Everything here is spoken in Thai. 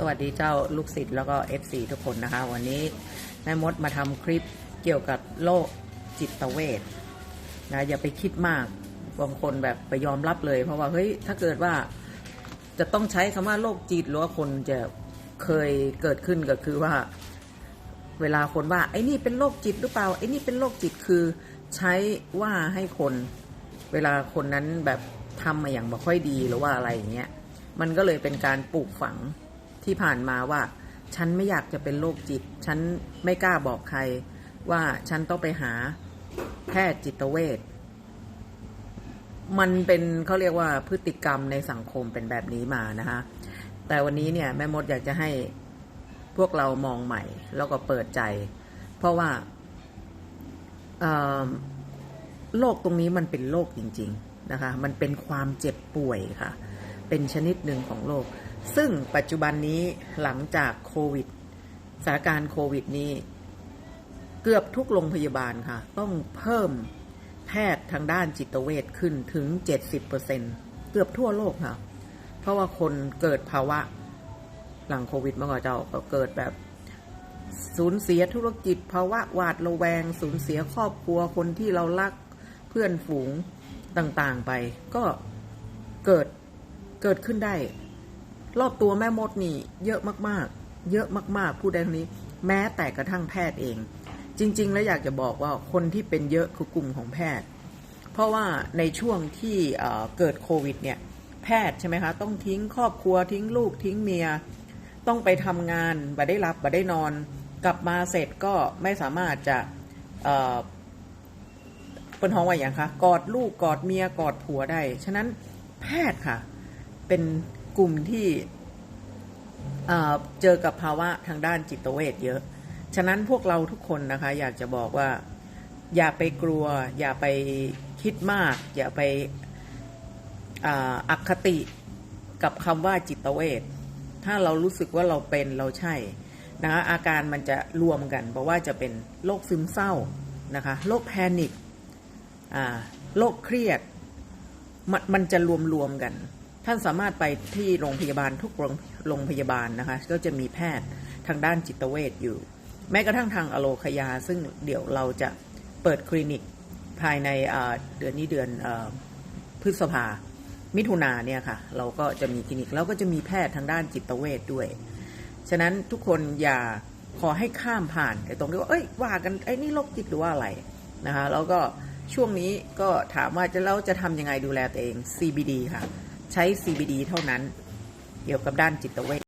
สวัสดีเจ้าลูกศิษย์แล้วก็ FC ทุกคนนะคะ วันนี้แม่มดมาทำคลิปเกี่ยวกับโรคจิตเวชนะอย่าไปคิดมากบางคนแบบไปยอมรับเลย เพราะว่าเฮ้ยถ้าเกิดว่าจะต้องใช้คำว่าโรคจิตหรือว่าคนจะเคยเกิดขึ้นก็คือว่า เวลาคนว่าไอ้นี่เป็นโรคจิตหรือเปล่าไอ้นี่เป็นโรคจิตคือใช้ว่าให้คน เวลาคนนั้นแบบทำมาอย่างไม่ค่อยดีหรือว่าอะไรอย่างเงี้ยมันก็เลยเป็นการปลูกฝัง ที่ผ่านมาว่า ฉันไม่อยากจะเป็นโรคจิต ฉันไม่กล้าบอกใคร ว่าฉันต้องไปหาแพทย์จิตเวชมันเป็นเขาเรียกว่าพฤติกรรมในสังคมเป็นแบบนี้มานะคะแต่วันนี้เนี่ยแม่มดอยากจะให้พวกเรามองใหม่ แล้วก็เปิดใจ เพราะว่าโรคตรงนี้มันเป็นโรคจริง ๆ นะคะ มันเป็นความเจ็บป่วยค่ะ เป็นชนิดหนึ่งของโรค ซึ่งปัจจุบันนี้หลังจากโควิดสถานการณ์โควิดนี้ เกือบทุกโรงพยาบาลค่ะ ต้องเพิ่มแพทย์ทางด้านจิตเวชขึ้นถึง 70%เกือบทั่วโลกค่ะ เพราะว่าคนเกิดภาวะหลังโควิดเมื่อก่อนเจ้าก็เกิดแบบสูญเสียธุรกิจภาวะหวาดระแวง สูญเสียครอบครัวคนที่เรารักเพื่อนฝูงต่างๆไป ก็เกิดเกิดขึ้นได้ รอบตัวแม่มดนี่ เยอะมากๆ เยอะมากๆ พูดได้เท่านี้ แม้แต่กระทั่งแพทย์เอง จริง ๆ แล้วอยากจะบอกว่าคนที่เป็นเยอะคือกลุ่มของแพทย์ เพราะว่าในช่วงที่เกิดโควิดเนี่ยแพทย์ใช่ไหมคะ ต้องทิ้งครอบครัวทิ้งลูกทิ้งเมีย ต้องไปทำงานบ่ได้รับบ่ได้นอน กลับมาเสร็จก็ไม่สามารถจะเเป็นห้องว่าอย่างคะกอดลูกกอดเมียกอดผัวได้ ฉะนั้นแพทย์ค่ะ เป็น กลุ่มที่เจอกับภาวะทางด้านจิตเวชเยอะ ฉะนั้นพวกเราทุกคนนะคะ อยากจะบอกว่า อย่าไปกลัว อย่าไปคิดมาก อย่าไปอ่าอคติกับคำว่าจิตเวชถ้าเรารู้สึกว่าเราเป็นเราใช่นะคะอาการมันจะรวมกัน เพราะว่าจะเป็นโรคซึมเศร้านะคะโรคแพนิคโรคเครียดมันมันจะรวมรวมกัน ท่านสามารถไปที่โรงพยาบาลทุกโรงโรงพยาบาลนะคะ ก็จะมีแพทย์ทางด้านจิตเวชอยู่ แม้กระทั่งทางอโลคยา ซึ่งเดี๋ยวเราจะเปิดคลินิกภายในเดือนนี้เดือนอพฤษภา มิถุนาเนี่ยค่ะ เราก็จะมีคลินิกแล้วก็จะมีแพทย์ทางด้านจิตเวชด้วย ฉะนั้นทุกคนอย่าขอให้ข้ามผ่านไอ้ตรงที่ว่า เอ้ย ว่ากัน ไอ้นี่โรคจิตหรือว่าอะไรนะคะ แล้วก็ช่วงนี้ก็ถามว่าจะเราจะทำยังไงดูแลตัวเอง CBD ค่ะ ใช้ CBD เท่านั้น เกี่ยวกับด้านจิตเวช